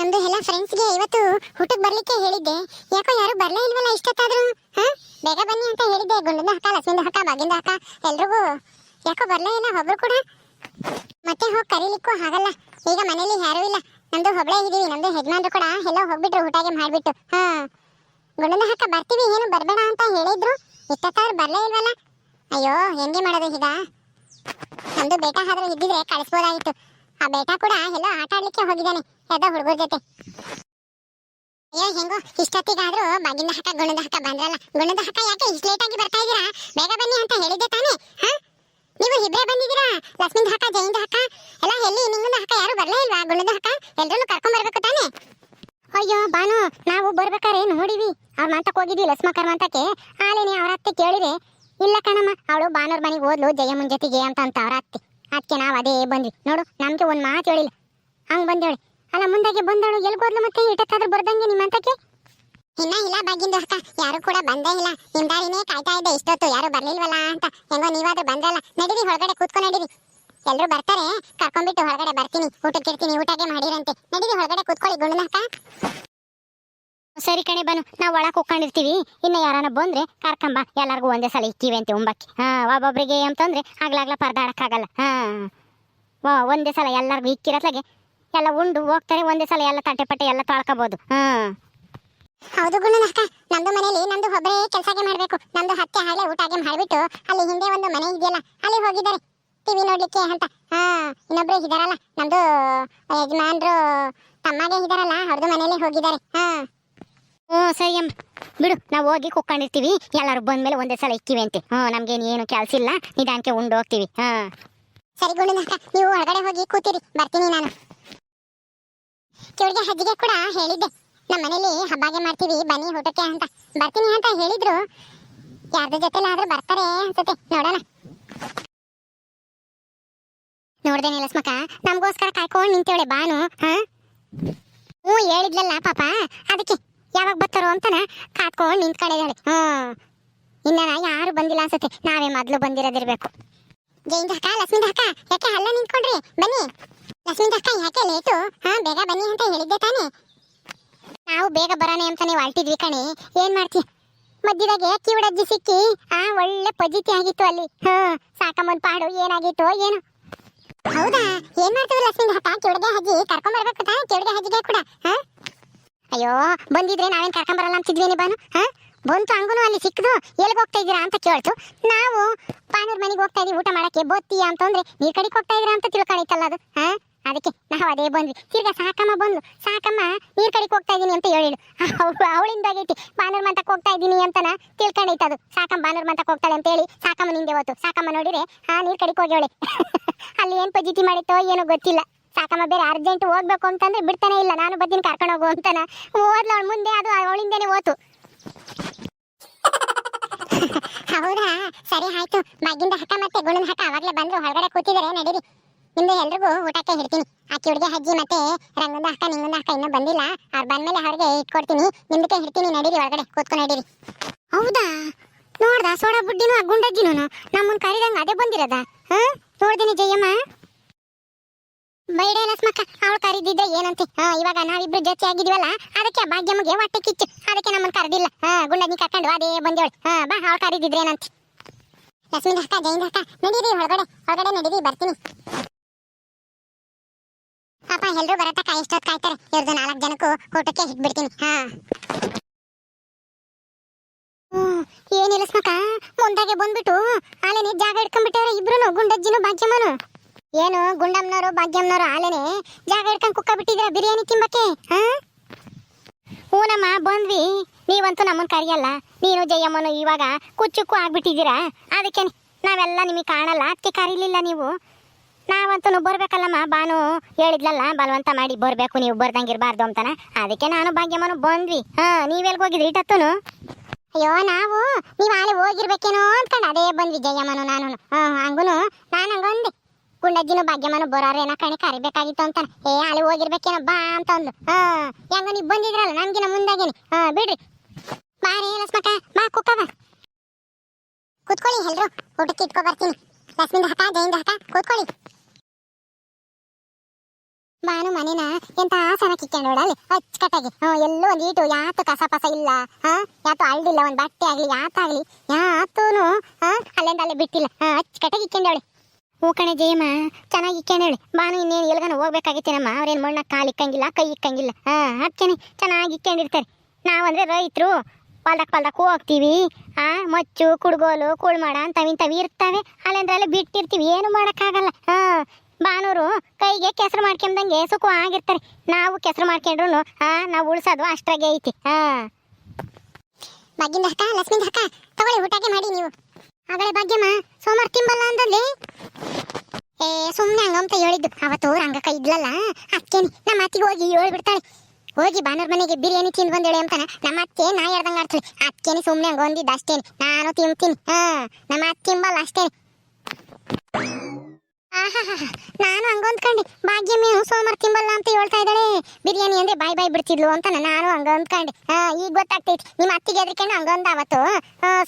ನಮ್ದು ಎಲ್ಲ ಫ್ರೆಂಡ್ಸ್ಗೆ ಇವತ್ತು ಊಟಕ್ಕೆ ಬರ್ಲಿಕ್ಕೆ ಹೇಳಿದ್ದೆ. ಯಾಕೋ ಯಾರು ಬರಲೇ ಇಲ್ವಲ್ಲ ಇಷ್ಟೊತ್ತಾದ್ರೂ? ಹಾ? ಬೇಗ ಬನ್ನಿ ಅಂತ ಹೇಳಿದ್ದೆ. ಗುಂಡದ ಹಕ್ಕ ಲಕ್ಷ್ಮಿಂದ ಹಕ್ಕ ಬಾಗಿಂದ ಹಕ್ಕ ಎಲ್ರಿಗೂ ಯಾಕೋ ಬರಲೇ ಇಲ್ಲ ಒಬ್ರು ಕೂಡ. ಮತ್ತೆ ಹೋಗಿ ಕರೀಲಿಕ್ಕೂ ಆಗಲ್ಲ. ಈಗ ಮನೇಲಿ ಯಾರೂ ಇಲ್ಲ. ನಮ್ದು ಹೊಬ್ಳೆ ಇದೀವಿ. ನಮ್ದು ಯಜಮಾನ್ರು ಕೂಡ ಎಲ್ಲ ಹೋಗ್ಬಿಟ್ರು ಊಟಗೆ ಮಾಡಿಬಿಟ್ಟು. ಹಾ. ಗುಂಡದ ಹಕ್ಕ ಬರ್ತೀವಿ. ಏನು ಬರಬೇಡ ಅಂತ ಹೇಳಿದ್ರು. ಇಷ್ಟೊತ್ತಾದ್ರು ಬರಲೇ ಇಲ್ವಲ್ಲ? ಅಯ್ಯೋ, ಹೆಂಗೆ ಮಾಡೋದು ಈಗ? ನಮ್ದು ಬೇಕಾದ್ರೆ ಇದ್ದಿದ್ರೆ ಕಳಿಸ್ಬೋದಾಗಿತ್ತು. ಆ ಬೇಟ ಕೂಡ ಎಲ್ಲೋ ಆಟ ಆಡ್ಲಿಕ್ಕೆ ಹೋಗಿದ್ದಾನೆ. ಯಾವ್ದೋ ಹುಡುಗರ ಜೊತೆ. ಅಯ್ಯೋ, ಹೆಂಗೋ, ಇಷ್ಟೊತ್ತಿಗಾದ್ರೂ ಬಾಗಿನ ಹಕ್ಕ ಗುಣದ ಹಕ್ಕ ಬಂದ್ರಲ್ಲ. ಗುಣದ ಹಕ್ಕ ಯಾಕೆ ಇಷ್ಟು ಲೇಟ್ ಆಗಿ ಬರ್ತಾ ಇದ್ದೀರಾ ಬೇಗ ಬನ್ನಿ ಅಂತ ಹೇಳಿದ್ದೆ ತಾನೇ. ಹಾ? ನೀವು ಇಬ್ಬರೇ ಬಂದಿದ್ದೀರಾ? ಲಕ್ಷ್ಮಿಂದ ಹಕ್ಕ ಜೈಂದ ಹಕ್ಕ ಎಲ್ಲ ಎಲ್ಲಿ? ನಿಂಗಂದ ಹಕ್ಕ ಯಾರು ಬರಲೇ ಇಲ್ವಾ ಗುಣದ ಹಕ್ಕ ಎಲ್ಲರೂ ಕರ್ಕೊಂಡ್ ಬರ್ಬೇಕು ತಾನೇ? ಅಯ್ಯೋ, ಬಾನು, ನಾವು ಬರ್ಬೇಕಾರೆ ನೋಡಿವಿ. ಅವ್ರ ಮಾತಕ್ಕೆ ಹೋಗಿದ್ವಿ ಲಕ್ಷ್ಮಕರ್ ಮಾತಕ್ಕೆ ಆಲೇನೆ ಅವ್ರ ಅತ್ತೆ ಕೇಳಿದೆ. ಇಲ್ಲ ಕಣಮ್ಮ, ಅವಳು ಬಾನೋರ್ ಮನೆಗೆ ಹೋದ್ಲು ಜಯಮ್ಮನ ಜೊತೆಗೆ ಅಂತ ಅಂತ ಅವ್ರ ಅತ್ತೆ. ಅದಕ್ಕೆ ನಾವು ಅದೇ ಬಂದ್ವಿ. ನೋಡು, ನಮಗೆ ಒಂದು ಮಾತು ಹೇಳಿಲ್ಲ. ಹಂಗ್ ಬಂದೇಳಿ ಅಲ್ಲ, ಮುಂದಾಗೆ ಬಂದಳು ಎಲ್ಗೋದ್ಲು ಮತ್ತೆ? ಇಟ್ಟಕ್ಕಾದ್ರೂ ಬರ್ದಂಗೆ ನಿಮ್ಮಂತಕ್ಕೆ ಇನ್ನ ಇಲ್ಲ ಬಾಗಿಂದು ಅಕ್ಕ. ಯಾರು ಕೂಡ ಬಂದೇ ಇಲ್ಲ. ನಿಮ್ದಾರಿನೇ ಕಾಯ್ತಾ ಇದ್ದೆ ಇಷ್ಟೊತ್ತು. ಯಾರು ಬರ್ಲಿಲ್ವಲ್ಲ ಅಂತ. ಹೆಂಗೋ ನೀವಾದ್ರೂ ಬಂದ್ರಲ್ಲ. ನಡೀರಿ, ಹೊರಗಡೆ ಕೂತ್ಕೊಂಡು ನಡೀರಿ. ಎಲ್ಲರೂ ಬರ್ತಾರೆ. ಕರ್ಕೊಂಡ್ಬಿಟ್ಟು ಹೊರಗಡೆ ಬರ್ತೀನಿ. ಊಟಕ್ಕೆ ಇರ್ತೀನಿ ಊಟಕ್ಕೆ ಮಾಡಿರಂತೆ. ನಡೀರಿ, ಹೊರಗಡೆ ಕೂತ್ಕೊಳ್ಳಿ ಗುಂಡನ ಅಕ್ಕ. ಸರಿ ಕಣೆ ಬನು ನಾವು ಒಳಗೆ ಹೋಗ್ಕೊಂಡಿರ್ತೀವಿ. ಇನ್ನು ಯಾರನ್ನ ಬಂದ್ರೆ ಕರ್ಕಂಬ. ಎಲ್ಲರಿಗೂ ಒಂದೇ ಸಲ ಇಕ್ಕಿವೆ ಅಂತ ಉಂಬಕ್ಕೆ. ಹಾ, ಒಬ್ಬೊಬ್ರಿಗೆ ಅಂತಂದ್ರೆ ಆಗ್ಲಾಗ್ಲ ಪರದಾಡಕ್ಕಾಗಲ್ಲ. ಹಾ. ವಾ, ಒಂದೇ ಸಲ ಎಲ್ಲರಿಗೂ ಇಕ್ಕಿರತ್ಲಾಗೆ ಎಲ್ಲ ಉಂಡು ಹೋಗ್ತಾರೆ, ಒಂದೇ ಸಲ ಎಲ್ಲ ತಟ್ಟೆ ಪಟ್ಟೆ ಎಲ್ಲ ತೊಳ್ಕೊಬೋದು. ಹಾ. ಹೌದು ಗುಣನಕ್ಕ ನಮ್ದು ಮನೇಲಿ ನಮ್ದು ಒಬ್ಬರೇ ಕೆಲಸಕ್ಕೆ ಮಾಡ್ಬೇಕು. ನಮ್ದು ಹತ್ತೆ ಹಾಳೆ ಊಟಗೆ ಮಾಡ್ಬಿಟ್ಟು ಅಲ್ಲಿ ಹಿಂದೆ ಒಂದು ಮನೆ ಇದೆಯಲ್ಲ, ಅಲ್ಲಿ ಹೋಗಿದ್ದಾರೆ. ಟಿವಿ ನೋಡ್ಲಿಕ್ಕೆ ಅಂತ. ಹಾ, ಇನ್ನೊಬ್ರು ಇದಾರಲ್ಲ. ನಮ್ದು ಯಜಮಾನ್ರು ತಮ್ಮಗೆ ಇದಾರಲ್ಲ ಅವ್ರದ್ದು ಮನೇಲಿ ಹೋಗಿದ್ದಾರೆ. ಹಾ. ಹ್ಞೂ ಸರಿ ಬಿಡು, ನಾವು ಹೋಗಿ ಕುಕ್ಕೊಂಡಿರ್ತೀವಿ ಎಲ್ಲರೂ ಬಂದ್ಮೇಲೆ ಒಂದೇ ಸಲ ಇಕ್ಕಿವಿ ಅಂತೆ. ಹ್ಮ್, ನಮ್ಗೇನು ಏನು ಕೆಲಸ ಇಲ್ಲ. ನಿಧಾನಕ್ಕೆ ಉಂಡು ಹೋಗ್ತೀವಿ. ಹ ಸರಿ ಗುಂಡನಕ್ಕ ನೀವು ಹೊರಗಡೆ ಹೋಗಿ ಕೂತಿರಿ. ಬರ್ತೀನಿ ನಾನು. ಕಿವಿಗೆ ಹಜ್ಜಿಗೆ ಕೂಡ ಹೇಳಿದ್ದೆ. ನಮ್ಮ ಮನೇಲಿ ಹಬ್ಬಗೆ ಮಾಡ್ತೀವಿ, ಬನ್ನಿ ಊಟಕ್ಕೆ ಅಂತ. ಬರ್ತೀನಿ ಅಂತ ಹೇಳಿದ್ರು. ಯಾರ್ದ ಜೊತೆಲಾದ್ರೂ ಬರ್ತಾರೆ ಅನ್ಸುತ್ತೆ. ನೋಡೋಣ. ಲಸ್ಮಕ್ಕ ನಮಗೋಸ್ಕರ ಕಾಯ್ಕೊಂಡು ನಿಂತೇವಳೆ ಬಾನು, ಹಾ? ಹ್ಞೂ ಹೇಳಿದ್ಲಲ್ಲ ಪಾಪ. ಅದಕ್ಕೆ. ಯಾವಾಗ ಬರ್ತಾರೋ ಅಂತನ ಕಾತ್ಕೊಂಡು ನಿಂತ್ಕೊಂಡಿದ್ದಾಳೆ ಹ್ಮ್. ಇನ್ನ ಯಾರು ಬಂದಿಲ್ಲ ಅನ್ಸುತ್ತೆ. ನಾವೇ ಮೊದಲು ಬಂದಿರೋದಿರ್ಬೇಕು. ಜೈಂದ ಅಕ್ಕ, ಲಕ್ಷ್ಮೀ ಅಕ್ಕ, ಯಾಕೆ ಅಲ್ಲ ನಿಂತ್ಕೊಂಡ್ರಿ? ಬನ್ನಿ. ಲಕ್ಷ್ಮೀ ಅಕ್ಕ, ಯಾಕೆ ಲೇಟು? ಹಾ, ಬೇಗ ಬನ್ನಿ ಅಂತ ಹೇಳಿದ್ದೆ ತಾನೆ. ನಾವು ಬೇಗ ಬರೋಣ ಅಂತಾನೆ ಹೊರಟಿದ್ವಿ ಕಣಿ. ಏನ್ ಮಾಡ್ತೀಯ ಮಧ್ಯದಾಗೆ ಕಿವಿಡಜ್ಜಿ ಸಿಕ್ಕಿ, ಆ ಒಳ್ಳೆ ಪಜಿತಿ ಆಗಿತ್ತು ಅಲ್ಲಿ. ಹಾ, ಸಾಕಮ್ಮನ್ ಪಾಡು ಏನಾಗಿತ್ತು ಏನು. ಹೌದಾ? ಏನ್ ಮಾಡ್ತೀವಿ ಲಕ್ಷ್ಮೀ ಅಕ್ಕ? ಕಿವಿಡ್ಗೆ ಹಜ್ಜಿ ಕರ್ಕೊಂಡ್ ಬರ್ಬೇಕು ತಾನೇ ಕಿವಿಡ್ಗೆ ಹಜ್ಜಿಗೆ ಕೂಡ. ಅಯ್ಯೋ, ಬಂದಿದ್ರೆ ನಾವೇನ್ ಕರ್ಕೊಂಡ್ ಬರಲ್ಲ ಅಂತಿದ್ವೇನಿ ಬಾನು ಹಾ? ಬಂತು ಹಂಗೂ ಅಲ್ಲಿ ಸಿಕ್ಕದು ಎಲ್ಲಿಗೆ ಹೋಗ್ತಾ ಇದ್ದೀರಾ ಅಂತ ಕೇಳ್ತು. ನಾವು ಪಾನೂರ್ ಮನೆಗೆ ಹೋಗ್ತಾ ಇದೀವಿ, ಊಟ ಮಾಡಕ್ಕೆ ಬೋತ್ತೀಯ ಅಂತಂದ್ರೆ ನೀರ್ ಕಡೆಗೆ ಹೋಗ್ತಾ ಇದ್ದೀರಾ ಅಂತ ತಿಳ್ಕೊಳೈತಲ್ಲ ಅದು, ಹ? ಅದಕ್ಕೆ ನಾವು ಅದೇ ಬಂದ್ವಿ. ತಿರ್ಗಾ ಸಾಕಮ್ಮ ಬಂದ್ಲು. ಸಾಕಮ್ಮ, ನೀರ್ ಕಡೆಗೆ ಹೋಗ್ತಾ ಇದೀನಿ ಅಂತ ಹೇಳಿಳು. ಅವಳಿಂದಾಗೈತಿ ಬಾನೂರ್ ಮಂತಕ್ಕೆ ಹೋಗ್ತಾ ಇದೀನಿ ಅಂತನ ತಿಳ್ಕೊಂಡೈತೆ ಅದು. ಸಾಕಮ್ಮ ಬಾನೂರ್ ಮಂತಕ್ಕೆ ಹೋಗ್ತಾಳೆ ಅಂತ ಹೇಳಿ ಸಾಕಮ್ಮ ನಿಂದೆ ಹೋತು. ಸಾಕಮ್ಮ ನೋಡಿದ್ರೆ, ಹಾ, ನೀರ್ ಕಡೆಗೆ ಹೋಗ್ಯವಳೆ. ಅಲ್ಲಿ ಏನ್ ಪಜಿಟಿ ಮಾಡಿತ್ತೋ ಏನೋ ಗೊತ್ತಿಲ್ಲ. ಸಾಕಮ್ಮ ಬೇರೆ ಅರ್ಜೆಂಟ್ ಹೋಗ್ಬೇಕು ಅಂತಂದ್ರೆ ಬಿಡ್ತಾನೆ ಇಲ್ಲ. ನಾನು ಬದ್ದೀನಿ ಕರ್ಕೊಂಡು ಹೋಗು ಅಂತನ. ಹೋದ್ಲ ಅವಳು ಮುಂದೆ ಅದು ಅವಳಿಂದೇನೆ ಹೋತು. ಹೌದಾ? ಸರಿ ಆಯ್ತು. ಮಗ್ಗಿಂದ ಹಕ್ಕ ಮತ್ತೆ ಗುಣನ ಹಕ್ಕ ಅವಾಗ್ಲೇ ಬಂದ್ರು. ಹೊರಗಡೆ ಕೂತಿದ್ರೆ ನಡೀರಿ. ನಿಮ್ದು ಎಲ್ರಿಗೂ ಊಟಕ್ಕೆ ಹಿಡ್ತೀನಿ ಆಕಿ ಹುಡುಗಿ ಹಜ್ಜಿ ಮತ್ತೆ ರಂಗಂದ ಅಕ್ಕ ನಿಂಗಂದ ಅಕ್ಕ ಇನ್ನೂ ಬಂದಿಲ್ಲ. ಅವ್ರು ಬಂದ್ಮೇಲೆ ಅವ್ರಿಗೆ ಇಟ್ಕೊಡ್ತೀನಿ. ನಿಮ್ದಕ್ಕೆ ಹಿಡ್ತೀನಿ ನಡೀರಿ ಹೊರಗಡೆ ಕೂತ್ಕೊಂಡು ನಡೀರಿ. ಹೌದಾ? ನೋಡ್ದ ಸೋಡಾ ಬುಡ್ಡಿನೂ ಗುಂಡಜ್ಜಿನೂ ನಮ್ಮನ್ ಕರೀದಂಗೆ ಅದೇ ಬಂದಿರದ? ಹಾಂ ನೋಡ್ತೀನಿ ಜಯಮ್ಮ. ಬೈಡೆ ಮಕ್ಕ ಅವಳು ಕರೀದಿದ್ರೆ ಏನಂತೆ? ಹಾ, ಇವಾಗ ನಾವಿಬ್ರು ಜೊತೆ ಆಗಿದೀವಲ್ಲ ಅದಕ್ಕೆ ಭಾಗ್ಯಮ್ಮಗೆ ಹೊಟ್ಟೆ ಕಿಚ್ಚು. ಅದಕ್ಕೆ ನಮ್ಮನ್ನು ಕರೆದಿಲ್ಲ. ಹಾ ಗುಂಡಜ್ಜಿ ಕರ್ಕೊಂಡು ಅದೇ ಬಂದೇವಳು. ಹಾ, ಬಾ, ಅವಳು ಕರೆದಿದ್ರೆ ಏನಂತೆ? ಲಕ್ಷ್ಮೀ ಅಕ್ಕ ಜೈನ್ ಅಕ್ಕ ನಡೀರಿ ಹೊರಗಡೆ ಹೊರಗಡೆ ನಡೀರಿ, ಬರ್ತೀನಿ. ಪಾಪ ಎಲ್ರು ಬರತಕ್ಕ, ಎಷ್ಟೊತ್ತು ಕಾಯ್ತಾರೆ? ಇವ್ರದ್ದು ನಾಲ್ಕು ಜನಕ್ಕೂ ಊಟಕ್ಕೆ ಇಟ್ಬಿಡ್ತೀನಿ. ಹಾ. ಏನಿಲ್ಲ ಸ್ಮಕ ಮುಂದಾಗೆ ಬಂದ್ಬಿಟ್ಟು ಆಲೇನೆ ಜಾಗ ಇಟ್ಕೊಂಡ್ಬಿಟ್ಟವ್ರೆ ಇಬ್ರು ಗುಂಡಜ್ಜಿನು, ಭಾಗ್ಯಮ್ಮನು. ಏನು ಗುಂಡಮ್ಮನವರು, ಭಾಗ್ಯಮ್ಮನವರು ಆಲೇನೆ ಜಾಗ ಹಿಡ್ಕೊಂಡು ಕುಕ್ಕ ಬಿಟ್ಟಿದ್ರ ಬಿರಿಯಾನಿ ತಿಂಬಕ್ಕೆ, ಹಾ? ಹೂನಮ್ಮ, ಬಂದ್ವಿ. ನೀವಂತೂ ನಮ್ಮನ್ನ ಕರಿಯಲ್ಲ. ನೀನು ಜಯಮ್ಮನು ಇವಾಗ ಕುಚ್ಚುಕ್ಕು ಆಗ್ಬಿಟ್ಟಿದ್ದೀರಾ? ಅದಕ್ಕೆ ನಾವೆಲ್ಲ ನಿಮಗೆ ಕಾಣಲ್ಲ. ಅದಕ್ಕೆ ಕರೀಲಿಲ್ಲ ನೀವು. ನಾವಂತೂ ಬರ್ಬೇಕಲ್ಲಮ್ಮ. ಬಾನು ಹೇಳಿದ್ಲಲ್ಲ, ಬಲವಂತ ಮಾಡಿ ಬರಬೇಕು, ನೀವು ಬರ್ದಂಗಿರ್ಬಾರ್ದು ಅಂತನ. ಅದಕ್ಕೆ ನಾನು ಭಾಗ್ಯಮ್ಮನು ಬಂದ್ವಿ. ಹಾ, ನೀವೆಲ್ಗೆ ಹೋಗಿದ್ರಿ ಇಟ್ಟತ್ತೂನು? ಅಯ್ಯೋ, ನಾವು, ನೀವು ಆಳೆ ಹೋಗಿರ್ಬೇಕೇನೋ ಅಂದ್ಕೊಂಡು ಅದೇ ಬಂದ್ವಿ ಜಯಮ್ಮನು ನಾನು ಹಾ ಹಂಗೂ ನಾನು ಹಂಗೊಂದೆ ಗುಂಡಜ್ಜಿನ ಭಾಗ್ಯಮ್ಮನು ಬರೋರೇನ ಕಣಿ ಕರಿಬೇಕಾಗಿತ್ತು ಅಂತಾನೆ. ಏ, ಅಲ್ಲಿ ಹೋಗಿರ್ಬೇಕೇನೋ ಬಾ ಅಂತ ಅಂದ್ಲು. ಹಾ, ಹೆಂಗ ನೀವು ಬಂದಿದ್ರಲ್ಲ ನಮ್ಗಿನ ಮುಂದಾಗೇನೆ. ಹಾ, ಬಿಡ್ರಿ. ಬಾರಿ ಲಸ್ಮಕ ಬಾ ಕುಕ್ಕವ ಕೂತ್ಕೊಳ್ಳಿ ಎಲ್ರು, ಊಟಕ್ಕೆ ಇಟ್ಕೊ ಬರ್ತೀನಿ. ಲಕ್ಷ್ಮಿಂದ ಹಾಕ ಜಯಿಂದ ಹಾಕ ಕೂತ್ಕೊಳ್ಳಿ. ಬಾನು ಮನೇನ ಎಂತ ಆಸನ ಕಿಕ್ಕೊಂಡೋಳ ಅಲ್ಲಿ, ಅಚ್ಚಕಟ್ಟಾಗಿ. ಹ್ಮ್ ಎಲ್ಲೋ ಒಂದ್ ಈಟು, ಯಾತು ಕಸ ಪಸ ಇಲ್ಲ. ಹಾ, ಯಾತು ಅಳ್ದಿಲ್ಲ, ಒಂದ್ ಬಟ್ಟೆ ಆಗ್ಲಿ, ಯಾತಾಗ್ಲಿ, ಯಾತೂನು, ಹಾ, ಅಲ್ಲಿಂದ ಅಲ್ಲೇ ಬಿಟ್ಟಿಲ್ಲ. ಹಾ, ಅಚ್ಚಕಟ್ಟಾಗಿ ಇಕ್ಕೊಂಡವಳೆ ಹೂ ಕಣೆ ಜಯಮ್ಮ, ಚೆನ್ನಾಗಿ ಹೇಳಿ. ಬಾನು ಇನ್ನೇನು ಎಲ್ಗನ ಹೋಗ್ಬೇಕಾಗಿತ್ತೇನಮ್ಮ? ಅವ್ರೇನು ಮಣ್ಣ ಕಾಲು ಇಕ್ಕಂಗಿಲ್ಲ, ಕೈ ಇಕ್ಕಂಗಿಲ್ಲ. ಹಾಂ ಅದಕ್ಕೇನೆ ಚೆನ್ನಾಗಿ ಇಕ್ಕೊಂಡಿರ್ತಾರೆ ನಾವಂದ್ರೆ ರೈತರು ಪಾಲ್ದಕ್ಕೆ ಪಾಲ್ದಕ್ಕೆ ಹೋಗ್ತೀವಿ. ಆ, ಮಚ್ಚು, ಕುಡ್ಗೋಲು, ಕುಳ್ಮಾಡ ಇಂಥವು ಇರ್ತವೆ. ಅಲ್ಲಂದ್ರೆ ಬಿಟ್ಟಿರ್ತೀವಿ. ಏನು ಮಾಡೋಕ್ಕಾಗಲ್ಲ. ಹಾಂ ಬಾನೂರು ಕೈಗೆ ಕೆಸರು ಮಾಡ್ಕೊಂಡಂಗೆ ಸುಖ ಆಗಿರ್ತಾರೆ. ನಾವು ಕೆಸರು ಮಾಡ್ಕೊಂಡ್ರು ಹಾ ನಾವು ಉಳ್ಸೋದು ಅಷ್ಟಾಗೆ ಐತಿ. ಹಾ. ಬಗ್ಗಿಂದ ಅಕ್ಕ, ಲಕ್ಷ್ಮಿಂದ ಅಕ್ಕ, ತಗೊಳ್ಳಿ ಊಟಕ್ಕೆ ಮಾಡಿ ನೀವು. ಆಗಲೇ ಭಾಗ್ಯಮ್ಮ, ಸೋಮವಾರ ತಿಂಬಲ್ಲ ಅಂದಲ್ಲಿ? ಏ ಸುಮ್ಮನೆ ಹಂಗಂತ ಹೇಳಿದ್ದು. ಅವತ್ತು ರಂಗಕ್ಕ ಇದ್ಲಲ್ಲ, ಅಕ್ಕೇನಿ, ನಮ್ಮ ಅತ್ತಿಗೆ ಹೋಗಿ ಹೇಳ್ಬಿಡ್ತಾಳೆ. ಹೋಗಿ ಬಾನೂರ್ ಮನೆಗೆ ಬಿರಿಯಾನಿ ತಿಂದು ಬಂದೇಳೆ ಅಂತಾನೆ. ನಮ್ಮ ಅತ್ತೆ ನಾ ಹೇಳ್ದಂಗ ಆಡ್ತಾಳೆ. ಅಕ್ಕೇನಿ ಸುಮ್ಮನೆ ಹಂಗೊಂದಿದ್ದು ಅಷ್ಟೇನಿ. ನಾನು ತಿಂತೀನಿ ಹಾ, ನಮ್ಮ ಅತ್ತೆ ತಿಂಬಲ್ಲ ಅಷ್ಟೇನಿ. ನಾನು ಹಂಗೊಂದ್ಕಂಡು ಭಾಗ್ಯ ಮೀನು ಸೋಮವಾರ ತಿಂಬಲ್ಲ ಅಂತ ಹೇಳ್ತಾ ಇದ್ದಾಳೆ. ಬಿರಿಯಾನಿ ಅಂದ್ರೆ ಬಾಯ್ ಬಾಯ್ ಬಿಡ್ತಿದ್ಲು ಅಂತ ನಾನು ಹಂಗ ಅಂದ್ಕೊಂಡೆ ಹಾ ಈಗ ಗೊತ್ತಾಗ್ತೈತಿ. ನಿಮ್ಮ ಅತ್ತಿಗೆ ಎದ್ರಿಕೊಂಡು ಹಂಗಂದ ಅವತ್ತು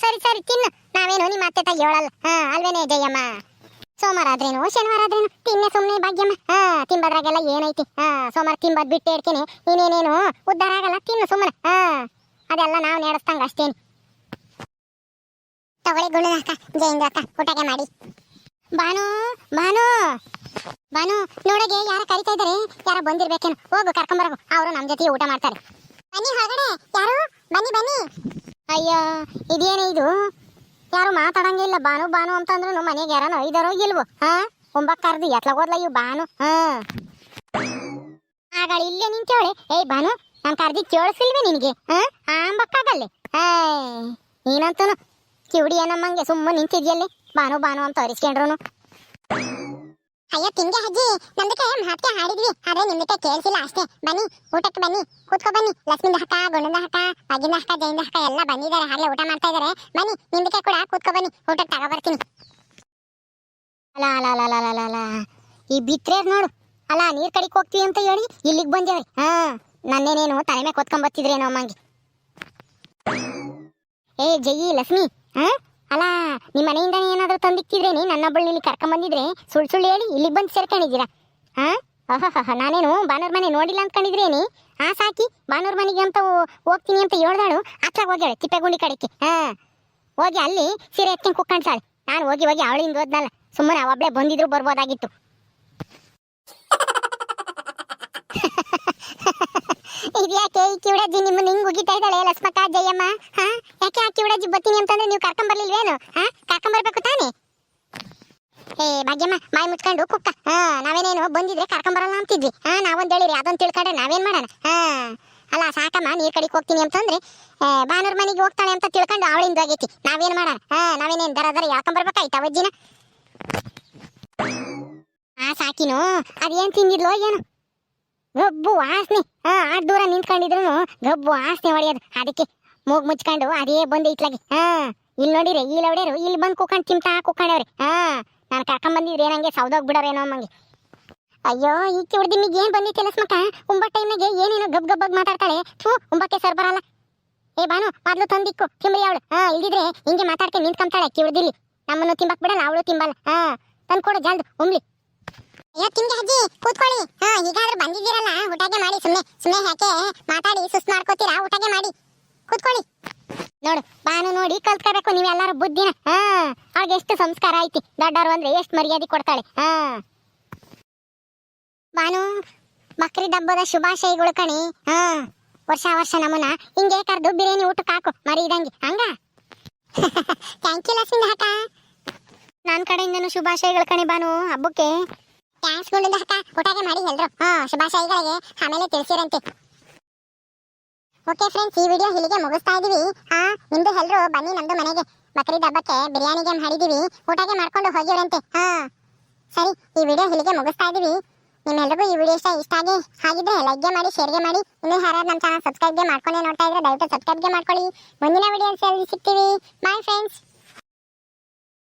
ಸರಿ ಸರಿ, ತಿನ್ನು. ನಾವೇನು ನಿಮ್ಮ ಅತ್ತೆ ತಾಗಿ ಹೇಳಲ್ಲ. ಅಲ್ವೇನೆ ಜಯಮ್ಮ? ಸೋಮವಾರ ಆದ್ರೇನು? ಶನಿವಾರ ಆದ್ರೇನು? ತಿನ್ನೆ ಸುಮ್ಮನೆ ಭಾಗ್ಯಮ್ಮ. ಹಾ ತಿಂಬದ್ರಾಗೆಲ್ಲ ಏನೈತಿ? ಹಾ ಸೋಮವಾರ ತಿಂಬದ್ ಬಿಟ್ಟು ಇಡ್ತೀನಿ ನೀನೇನೇನು ಉದ್ದಾರ ಆಗಲ್ಲ. ತಿನ್ನು ಸುಮ್ಮನೆ. ಹಾ ಅದೆಲ್ಲ ನಾವು ನಡೆಸ್ತಂಗ ಅಷ್ಟೇನು. ತಗೊಳ್ಳಿ ಗುಳ್ಳ ಅಕ್ಕ. ಜಯಿಂದ ಅಕ್ಕ. ಮಾಡಿ. ಬಾನು ಬಾನು. ಬಾನು ನೋಡಗೆ ಯಾರ ಕರಿತಾ ಇದ್ದಾರೆ. ಯಾರ ಬಂದಿರ್ಬೇಕೇನು. ಹೋಗು ಕರ್ಕೊಂಬರಗು ಅವರು ನಮ್ಮ ಜೊತೆ ಊಟ ಮಾಡ್ತಾರೆ. ಬನ್ನಿ ಹೊರಗಡೆ. ಯಾರು? ಬನ್ನಿ ಬನ್ನಿ. ಅಯ್ಯೋ, ಇದೇನೇ ಇದು? ಯಾರು ಮಾತಾಡಂಗೆ ಇಲ್ಲ. ಬಾನು ಬಾನು ಅಂತಂದ್ರು ಮನೆಗೆ ಯಾರನೋ ಇದಾರೋ ಇಲ್ವೋ? ಹಾ? ಒಂಬಕ್ ಕರ್ದು ಎತ್ಲ ಓದ್ಲ ಇವ್ ಬಾನು. ಹಾ. ಆಗಳ ಇಲ್ಲೇ ನಿಂತೇವಳೆ ಏಯ್, ಬಾನು, ನಾನು ಕರ್ದಿ ಕೇಳಿಸಿಲ್ವೇ ನಿನಗೆ? ಹಾ? ಆಂಬಕ್ಕಾಗಲ್ಲೇ ಏಯ್, ನೀನಂತನು. ಕಿವುಡಿ ಏನಮ್ಮಂಗೆ ಸುಮ್ಮನೆ ನಿಂತಿದ್ಯಲ್ಲಿ? ಬಾನು ಬಾನು ಅಂತ ಅರಿಸ್ಕೊಂಡ್ರು ಅಯ್ಯೋ ತಿಂಗೆ ಅಜ್ಜಿ ನಮ್ದಕ್ಕೆ ಮಾತ್ಗೆ ಹಾಡಿದ್ವಿ. ಆದ್ರೆ ನಿಮ್ದಕ್ಕೆ ಕೇಳಿಸಿಲ್ಲ ಅಷ್ಟೇ. ಬನ್ನಿ ಊಟಕ್ಕೆ ಬನ್ನಿ ಕೂತ್ಕೊ ಬನ್ನಿ. ಲಕ್ಷ್ಮಿಂದ ಹಕ್ಕ ಗುಣದ ಹಕ್ಕ ಬಗಿಂದ ಹಕ್ಕ ಜೈಂದ ಹಕ್ಕ ಎಲ್ಲ ಬಂದಿದ್ದಾರೆ. ಹಾಗೆ ಊಟ ಮಾಡ್ತಾ ಇದಾರೆ. ಬನ್ನಿ ನಿಮ್ದಕ್ಕೆ ಕೂಡ ಕೂತ್ಕೊ ಬನ್ನಿ. ಊಟಕ್ಕೆ ತಗೋ ಬರ್ತೀನಿ. ಅಲ್ಲ ಅಲ್ಲ ಅಲ್ಲ ಅಲ್ಲ ಈ ಬಿತ್ರೆ ನೋಡು. ಅಲ್ಲ ನೀರ್ ಕಡಿಕ್ ಹೋಗ್ತೀವಿ ಅಂತ ಹೇಳಿ ಇಲ್ಲಿಗೆ ಬಂದೇವ್ರಿ. ಹಾ ನನ್ನೇನೇನು ತಲೆ ಮೇಲೆ ಕೊತ್ಕೊಂಡ್ ಬರ್ತಿದ್ರೇನೋ ಅಮ್ಮಂಗೆ. ಏ ಜಯಿ ಲಕ್ಷ್ಮಿ ಹಾ? ಅಲ್ಲ ನಿಮ್ಮ ಮನೆಯಿಂದ ಏನಾದರೂ ತಂದಿಕ್ತಿದ್ರೇನಿ ನನ್ನೊಬ್ಬಳು ಇಲ್ಲಿ ಕರ್ಕೊಂಡ್ ಬಂದಿದ್ರೆ ಸುಳ್ಳು ಸುಳ್ಳು ಹೇಳಿ ಇಲ್ಲಿಗೆ ಬಂದು ಸೇರ್ಕೊಂಡಿದ್ದೀರಾ? ಹಾಂ? ಆಹಾಹಾ ನಾನೇನು ಬಾನೂರ್ ಮನೆ ನೋಡಿಲ್ಲ ಅಂದ್ಕೊಂಡಿದ್ರೇನಿ ಆ ಸಾಕಿ ಬಾನೂರ್ ಮನೆಗೆ ಅಂತ ಹೋಗ್ತೀನಿ ಅಂತ ಹೇಳ್ದಾಳು ಅತ್ಲಾಗ ಹೋಗ್ಯಾಳೆ ತಿಪ್ಪೆಗುಂಡಿ ಕಡೆಗೆ. ಹಾಂ. ಹೋಗಿ ಅಲ್ಲಿ ಸೀರೆ ಎತ್ಕೊಂಡು ಕುಕ್ಕಣ್ಸಾಳೆ ನಾನು ಹೋಗಿ ಹೋಗಿ ಅವಳಿಂದ ಓದ್ನಲ್ಲ ಸುಮ್ಮನೆ ಒಬ್ಳೆ ಬಂದಿದ್ರು ಬರ್ಬೋದಾಗಿತ್ತು. ಇದ್ಯಾಕೆ ಈ ಕಿವಿಡಜ್ಜಿ ನಿಮ್ಮನ್ನ ಹಿಂಗ್ ಉಗಿತಾ ಇದ್ದಾಳೆ? ಲಕ್ಷ್ಮಕ್ಕ ಜಯಮ್ಮ, ಹಾ? ಯಾಕೆ ಆ ಕಿವಿಡಜ್ಜಿ ಬರ್ತೀನಿ ಅಂತಂದ್ರೆ ನೀವು ಕರ್ಕೊಂಡ್ ಬರ್ಲಿಲ್ವೇನು? ಹಾ? ಕರ್ಕೊಂಡ್ ಬರ್ಬೇಕು ತಾನೇ? ಏ, ಭಾಗ್ಯಮ್ಮ, ಬಾಯಿ ಮುಚ್ಕೊಂಡು ಕುಕ್ಕ. ಹಾ, ನಾವೇನೇನು, ಬಂದಿದ್ರೆ ಕರ್ಕೊಂಡ್ ಬರಲ್ಲ ಅಂತಿದ್ವಿ. ಹಾ, ನಾವೊಂದ್ ಹೇಳಿರಿ, ಅದೊಂದ್ ತಿಳ್ಕೊಂಡ್ರೆ ನಾವೇನ್ ಮಾಡೋಣ? ಹಾ. ಅಲ್ಲ, ಸಾಕಮ್ಮ, ನೀರ್ ಕಡೆಗೆ ಹೋಗ್ತೀನಿ ಅಂತಂದ್ರೆ ಬಾನೂರ್ ಮನೆಗೆ ಹೋಗ್ತಾಳೆ ಅಂತ ತಿಳ್ಕೊಂಡು ಅವಳಿಂದ ಆಗೈತಿ ನಾವೇನ್ ಮಾಡೋಣ? ಹಾ, ನಾವೇನೇನ್ ದರ ದರ ಯಾಕೊಂಡ್ ಬರ್ಬೇಕಾಯ್ತ ಅವಜ್ಜಿನ ಆ, ಸಾಕಿನೋ, ಅದೇನ್ ತಿಂದಿದ್ಲೋ ಏನು? ಗಬ್ಬು ವಾಸನೆ ಹಾ ಆಟ್ ದೂರ ನಿಂತ್ಕೊಂಡಿದ್ರು ಗಬ್ಬು ವಾಸನೆ ಹೊಡೆಯೋದು ಅದಕ್ಕೆ ಮೂಗ್ ಮುಚ್ಕೊಂಡು ಅದೇ ಬಂದು ಇಟ್ಲಾಗಿ. ಹಾ ಇಲ್ಲಿ ನೋಡಿರಿ ಇಲ್ಲಿ ಹೊಡೆಯರು ಇಲ್ಲಿ ಬಂದು ಕೂಕೊಂಡು ಚಿಮ್ಟ ಕೂಕೊಂಡವ್ರಿ. ಹಾ ನಾನು ಕರ್ಕೊಂಡ್ ಬಂದಿದ್ರೆ ಏನಂಗೆ ಸೌದೋಗ್ ಬಿಡೋರೇನೋ ಅಮ್ಮಂಗೆ. ಅಯ್ಯೋ, ಈಕೆ ನಿಮಗೆ ಏನ್ ಬಂದಿತ್ತು ಮಕ್ಕ? ಉಂಬ ಟೈಮ್ನಾಗೆ ಏನೇನು ಗಬ್ ಗಬ್ಬಾಗಿ ಮಾತಾಡ್ತಾಳೆ. ಥೂ, ಉಂಬಕ್ಕೆ ಸರ್ ಬರಲ್ಲ. ಏ, ಬಾನು, ಮೊದಲು ತಂದಿಕ್ಕು ತಿಂಬ್ರಿ ಅವಳು. ಹಾ ಇಲ್ದಿದ್ರೆ ಹಿಂಗೆ ಮಾತಾಡ್ಕೊಂಡು ನಿಂತ್ಕೊಂತಾಳೆ ಕಿವಿಡ್ದಿಲ್ಲಿ ನಮ್ಮನ್ನು ತಿಂಬಕ್ ಬಿಡಲ್ಲ, ಅವಳು ತಿಂಬಲ್ಲ. ಹಾ ತಂದ್ಕೊಡು ಜಲ್ದು, ಉಂಬ್ಲಿ. ತಿಂಗೆ ಅಜ್ಜಿ, ಕೂತ್ಕೊಳ್ಳಿ. ಹಾ ಈಗಾದ್ರೂ ಬಂದಿದ್ದೀರಲ್ಲ ಊಟಗೆ ಮಾಡಿ. ಸುಮ್ಮನೆ ಸುಮ್ಮನೆ ಯಾಕೆ, ಮಾತಾಡಿ ಸುಸ್ ಮಾಡ್ಕೋತೀರಾ? ಊಟಗೆ ಮಾಡಿ. ಕೂತ್ಕೊಳ್ಳಿ. ನೋಡು, ಬಾನು ನೋಡಿ ಕಲ್ತ್ಕೋಬೇಕು ನೀವೆಲ್ಲರೂ ಬುದ್ಧಿನ. ಹಾ, ಅವ್ಳಿಗೆ ಎಷ್ಟು ಸಂಸ್ಕಾರ ಐತಿ. ದೊಡ್ಡವರು ಅಂದ್ರೆ ಎಷ್ಟು ಮರ್ಯಾದೆ ಕೊಡ್ತಾಳೆ. ಹಾ. ಬಾನು ಬಕ್ರೀದ್ ಹಬ್ಬದ ಶುಭಾಶಯಗಳು ಕಣಿ. ಹಾ, ವರ್ಷ ವರ್ಷ ನಮ್ಮನ್ನ ಹಿಂಗೆ ಕರೆದು ಬಿರಿಯಾನಿ ಊಟಕ್ಕೆ ಹಾಕು. ಮರಿ ಇದಂಗೆ ಹಂಗ? ಥ್ಯಾಂಕ್ ಯು ಲಕ್ಷ್ಮಿ ಹಾಕ ನನ್ನ ಕಡೆಯಿಂದನೂ ಶುಭಾಶಯಗಳು ಕಣಿ ಬಾನು, ಹಬ್ಬಕ್ಕೆ. ಥ್ಯಾಂಕ್ಸ್ ಗುಂಡಿಂದ ಅಕ್ಕ ಊಟಗೆ ಮಾಡಿ ಎಲ್ರು. ಹಾ, ಶುಭಾಶಯಗಳಿಗೆ ಆಮೇಲೆ ತಿಳಿಸಿರಂತೆ. ಓಕೆ ಫ್ರೆಂಡ್ಸ್ ಈ ವಿಡಿಯೋ ಇಲ್ಲಿಗೆ ಮುಗಿಸ್ತಾ ಇದೀವಿ. ಹಾ, ನಿಮ್ದು ಎಲ್ರು ಬನ್ನಿ ನಮ್ದು ಮನೆಗೆ. ಬಕ್ರೀದ್ ಹಬ್ಬಕ್ಕೆ ಬಿರಿಯಾನಿಗೆ ಮಾಡಿದೀವಿ. ಊಟಗೆ ಮಾಡ್ಕೊಂಡು ಹೋಗಿವ್ರಂತೆ. ಹಾ, ಸರಿ, ಈ ವಿಡಿಯೋ ಇಲ್ಲಿಗೆ ಮುಗಿಸ್ತಾ ಇದೀವಿ. ನಿಮ್ಮೆಲ್ರಿಗೂ ಈ ವಿಡಿಯೋ ಇಷ್ಟ ಇಷ್ಟ ಆಗಿ ಹಾಗಿದ್ರೆ ಲೈಕ್ಗೆ ಮಾಡಿ ಶೇರ್ಗೆ ಮಾಡಿ. ಇನ್ನೂ ಯಾರು ನಮ್ಮ ಚಾನಲ್ ಸಬ್ಸ್ಕ್ರೈಬ್ಗೆ ಮಾಡ್ಕೊಂಡೆ ನೋಡ್ತಾ ಇದ್ರೆ ದಯವಿಟ್ಟು ಸಬ್ಸ್ಕ್ರೈಬ್ಗೆ ಮಾಡ್ಕೊಳ್ಳಿ. ಮುಂದಿನ ವಿಡಿಯೋಸ್ ಸಿಗ್ತೀವಿ. Bye friends